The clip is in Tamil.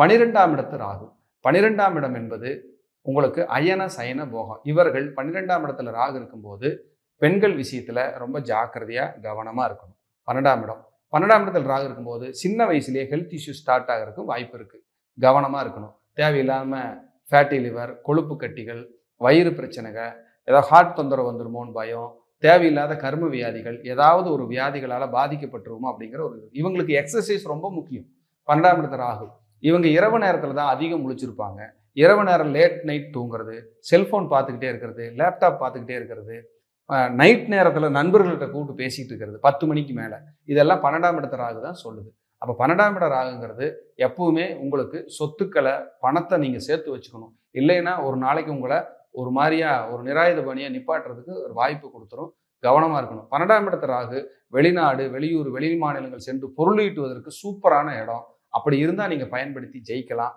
பனிரெண்டாம் இடத்து ராகு. பனிரெண்டாம் இடம் என்பது உங்களுக்கு அயன சயன போகம். இவர்கள் பன்னிரெண்டாம் இடத்துல ராகு இருக்கும்போது பெண்கள் விஷயத்தில் ரொம்ப ஜாக்கிரதையாக கவனமாக இருக்கணும். பன்னெண்டாம் இடம். பன்னெண்டாம் இடத்துல ராகு இருக்கும்போது சின்ன வயசுலேயே ஹெல்த் இஷ்யூ ஸ்டார்ட் ஆகிறதுக்கும் வாய்ப்பு இருக்குது கவனமாக இருக்கணும். தேவையில்லாமல் ஃபேட்டி லிவர் கொழுப்பு கட்டிகள் வயிறு பிரச்சனைகள் ஏதாவது ஹார்ட் தொந்தரவு வந்துருமோன்னு பயம் தேவையில்லாத கர்ம வியாதிகள் ஏதாவது ஒரு வியாதிகளால் பாதிக்கப்பட்டுருமோ அப்படிங்கிற ஒரு இவங்களுக்கு எக்ஸசைஸ் ரொம்ப முக்கியம். பன்னெண்டாம் இடத்துல ராகு. இவங்க இரவு நேரத்தில் தான் அதிகம் முழிச்சிருப்பாங்க. இரவு நேரம் லேட் நைட் தூங்குறது செல்ஃபோன் பார்த்துக்கிட்டே இருக்கிறது லேப்டாப் பார்த்துக்கிட்டே இருக்கிறது நைட் நேரத்தில் நண்பர்கள்ட்ட கூப்பிட்டு பேசிகிட்டு இருக்கிறது பத்து மணிக்கு மேலே. இதெல்லாம் பன்னெண்டாம் இடத்த ராகு தான் சொல்லுது. அப்போ பன்னெண்டாம் இட ராகுங்கிறது எப்பவுமே உங்களுக்கு சொத்துக்களை பணத்தை நீங்கள் சேர்த்து வச்சுக்கணும். இல்லைன்னா ஒரு நாளைக்கு உங்களை ஒரு மாதிரியா ஒரு நிராயுத பணியை நிப்பாட்டுறதுக்கு ஒரு வாய்ப்பு கொடுத்துரும். கவனமாக இருக்கணும். பன்னெண்டாம் இடத்த ராகு வெளிநாடு வெளியூர் வெளி மாநிலங்கள் சென்று பொருளீட்டுவதற்கு சூப்பரான இடம். அப்படி இருந்தால் நீங்கள் பயன்படுத்தி ஜெயிக்கலாம்.